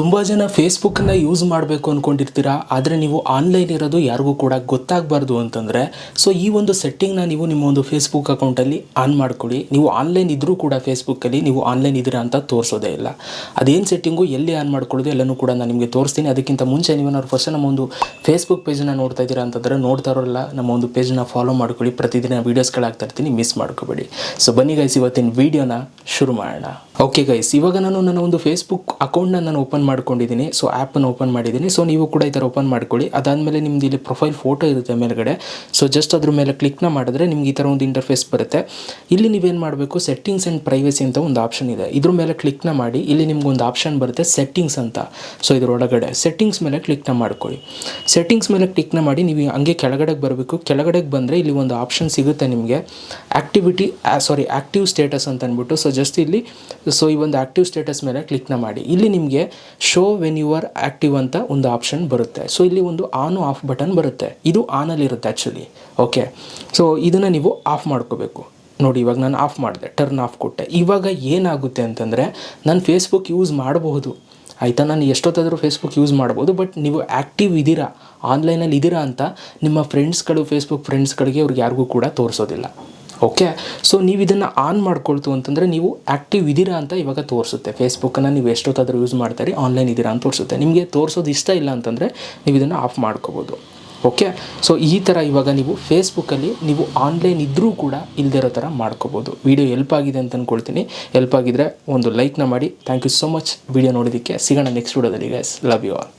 ತುಂಬ ಜನ ಫೇಸ್ಬುಕ್ಕನ್ನು ಯೂಸ್ ಮಾಡಬೇಕು ಅಂದ್ಕೊಂಡಿರ್ತೀರಾ ಆದರೆ ನೀವು ಆನ್ಲೈನ್ ಇರೋದು ಯಾರಿಗೂ ಕೂಡ ಗೊತ್ತಾಗಬಾರ್ದು ಅಂತಂದರೆ ಸೊ ಈ ಒಂದು ಸೆಟ್ಟಿಂಗ್ನ ನೀವು ನಿಮ್ಮ ಒಂದು ಫೇಸ್ಬುಕ್ ಅಕೌಂಟಲ್ಲಿ ಆನ್ ಮಾಡ್ಕೊಳ್ಳಿ. ನೀವು ಆನ್ಲೈನ್ ಇದ್ದರೂ ಕೂಡ ಫೇಸ್ಬುಕ್ಕಲ್ಲಿ ನೀವು ಆನ್ಲೈನ್ ಇದ್ದೀರಾ ಅಂತ ತೋರಿಸೋದೇ ಇಲ್ಲ. ಅದೇನು ಸೆಟ್ಟಿಂಗು ಎಲ್ಲಿ ಆನ್ ಮಾಡ್ಕೊಳ್ಳೋದು ಎಲ್ಲನೂ ಕೂಡ ನಾನು ನಿಮಗೆ ತೋರಿಸ್ತೀನಿ. ಅದಕ್ಕಿಂತ ಮುಂಚೆ ನೀವೇನಾದ್ರು ಫಸ್ಟ್ ನಮ್ಮ ಒಂದು ಫೇಸ್ಬುಕ್ ಪೇಜನ್ನ ನೋಡ್ತಾ ಇದ್ದೀರಾ ಅಂತಂದರೆ, ನೋಡ್ತಾ ಇರೋಲ್ಲ ನಮ್ಮ ಒಂದು ಪೇಜ್ನ ಫಾಲೋ ಮಾಡ್ಕೊಳ್ಳಿ. ಪ್ರತಿದಿನ ವೀಡಿಯೋಸ್ಗಳಾಗ್ತಾ ಇರ್ತೀನಿ ಮಿಸ್ ಮಾಡ್ಕೋಬೇಡಿ. ಸೊ ಬನ್ನಿ ಗೈಸ್ ಇವತ್ತಿನ ವೀಡಿಯೋನ ಶುರು ಮಾಡೋಣ. ಓಕೆ ಗೈಸ್ ಇವಾಗ ನಾನು ನನ್ನ ಒಂದು ಫೇಸ್ಬುಕ್ ಅಕೌಂಟ್ನ ನಾನು ಓಪನ್ ಮಾಡ್ಕೊಂಡಿದ್ದೀನಿ. ಸೊ ಆ್ಯಪನ್ನು ಓಪನ್ ಮಾಡಿದ್ದೀನಿ. ಸೊ ನೀವು ಕೂಡ ಈ ಥರ ಓಪನ್ ಮಾಡ್ಕೊಳ್ಳಿ. ಅದಾದಮೇಲೆ ನಿಮ್ದು ಇಲ್ಲಿ ಪ್ರೊಫೈಲ್ ಫೋಟೋ ಇರುತ್ತೆ ಮೇಲ್ಗಡೆ. ಸೊ ಜಸ್ಟ್ ಅದ್ರ ಮೇಲೆ ಕ್ಲಿಕ್ನ ಮಾಡಿದ್ರೆ ನಿಮ್ಗೆ ಈ ಥರ ಒಂದು ಇಂಟರ್ಫೇಸ್ ಬರುತ್ತೆ. ಇಲ್ಲಿ ನೀವೇನು ಮಾಡಬೇಕು? ಸೆಟ್ಟಿಂಗ್ಸ್ ಆ್ಯಂಡ್ ಪ್ರೈವಸಿ ಅಂತ ಒಂದು ಆಪ್ಷನ್ ಇದೆ. ಇದ್ರ ಮೇಲೆ ಕ್ಲಿಕ್ನ ಮಾಡಿ. ಇಲ್ಲಿ ನಿಮ್ಗೊಂದು ಆಪ್ಷನ್ ಬರುತ್ತೆ ಸೆಟ್ಟಿಂಗ್ಸ್ ಅಂತ. ಸೊ ಇದ್ರೊಳಗಡೆ. ಸೆಟ್ಟಿಂಗ್ಸ್ ಮೇಲೆ ಕ್ಲಿಕ್ನ ಮಾಡ್ಕೊಳ್ಳಿ. ಸೆಟ್ಟಿಂಗ್ಸ್ ಮೇಲೆ ಕ್ಲಿಕ್ನ ಮಾಡಿ ನೀವು ಹಂಗೆ ಕೆಳಗಡೆಗೆ ಬರಬೇಕು. ಕೆಳಗಡೆಗೆ ಬಂದರೆ ಇಲ್ಲಿ ಒಂದು ಆಪ್ಷನ್ ಸಿಗುತ್ತೆ ನಿಮಗೆ. ಆ್ಯಕ್ಟಿವಿಟಿ ಸಾರಿ ಆ್ಯಕ್ಟಿವ್ ಸ್ಟೇಟಸ್ ಅಂತ ಅಂದ್ಬಿಟ್ಟು ಸೊ ಜಸ್ಟ್ ಇಲ್ಲಿ ಸೊ ಈ ಒಂದು ಆ್ಯಕ್ಟಿವ್ ಸ್ಟೇಟಸ್ ಮೇಲೆ ಕ್ಲಿಕ್ನ ಮಾಡಿ. ಇಲ್ಲಿ ನಿಮಗೆ show when you are active ಅಂತ ಒಂದು ಆಪ್ಷನ್ ಬರುತ್ತೆ. ಸೊ ಇಲ್ಲಿ ಒಂದು ಆನ್ ಆಫ್ ಬಟನ್ ಬರುತ್ತೆ. ಇದು ಆನಲ್ಲಿ ಇರುತ್ತೆ ಆ್ಯಕ್ಚುಲಿ ಓಕೆ ಸೊ ಇದನ್ನು ನೀವು ಆಫ್ ಮಾಡ್ಕೋಬೇಕು. ನೋಡಿ, ಇವಾಗ ನಾನು ಆಫ್ ಮಾಡಿದೆ. ಟರ್ನ್ ಆಫ್ ಕೊಟ್ಟೆ. ಇವಾಗ ಏನಾಗುತ್ತೆ ಅಂತಂದರೆ, ನಾನು ಫೇಸ್ಬುಕ್ ಯೂಸ್ ಮಾಡಬಹುದು. ಆಯಿತಾ? ನಾನು ಎಷ್ಟೊತ್ತಾದರೂ ಫೇಸ್ಬುಕ್ ಯೂಸ್ ಮಾಡ್ಬೋದು ಬಟ್ ನೀವು ಆ್ಯಕ್ಟಿವ್ ಇದ್ದೀರಾ? ಆನ್ಲೈನಲ್ಲಿ ಇದ್ದೀರಾ ಅಂತ ನಿಮ್ಮ ಫ್ರೆಂಡ್ಸ್ಗಳು ಫೇಸ್ಬುಕ್ ಫ್ರೆಂಡ್ಸ್ಗಳಿಗೆ ಅವ್ರಿಗೆ ಯಾರಿಗೂ ಕೂಡ ತೋರಿಸೋದಿಲ್ಲ. ಓಕೆ ಸೊ ನೀವು ಇದನ್ನು ಆನ್ ಮಾಡ್ಕೊಳ್ತು ಅಂತಂದರೆ ನೀವು ಆ್ಯಕ್ಟಿವ್ ಇದ್ದೀರಾ ಅಂತ ಇವಾಗ ತೋರಿಸುತ್ತೆ. ಫೇಸ್ಬುಕ್ಕನ್ನು ನೀವು ಎಷ್ಟೊತ್ತಾದರೂ ಯೂಸ್ ಮಾಡ್ತಾರೆ ಆನ್ಲೈನ್ ಇದ್ದೀರಾ ಅಂತ ತೋರಿಸುತ್ತೆ. ನಿಮಗೆ ತೋರಿಸೋದು ಇಷ್ಟ ಇಲ್ಲ ಅಂತಂದರೆ ನೀವು ಇದನ್ನು ಆಫ್ ಮಾಡ್ಕೋಬೋದು. ಓಕೆ ಸೊ ಈ ಥರ ಇವಾಗ ನೀವು ಫೇಸ್ಬುಕ್ಕಲ್ಲಿ ನೀವು ಆನ್ಲೈನ್ ಇದ್ದರೂ ಕೂಡ ಇಲ್ದಿರೋ ಥರ ಮಾಡ್ಕೋಬೋದು. ವಿಡಿಯೋ ಹೆಲ್ಪ್ ಆಗಿದೆ ಅಂತ ಅಂದ್ಕೊಳ್ತೀನಿ ಹೆಲ್ಪ್ ಆಗಿದ್ರೆ ಒಂದು ಲೈಕ್ನ ಮಾಡಿ. Thank you so much video ನೋಡೋದಕ್ಕೆ ಸಿಗೋಣ ನೆಕ್ಸ್ಟ್ ವಿಡಿಯೋದಲ್ಲಿ ಗೈಸ್ ಲವ್ ಯು ಆಲ್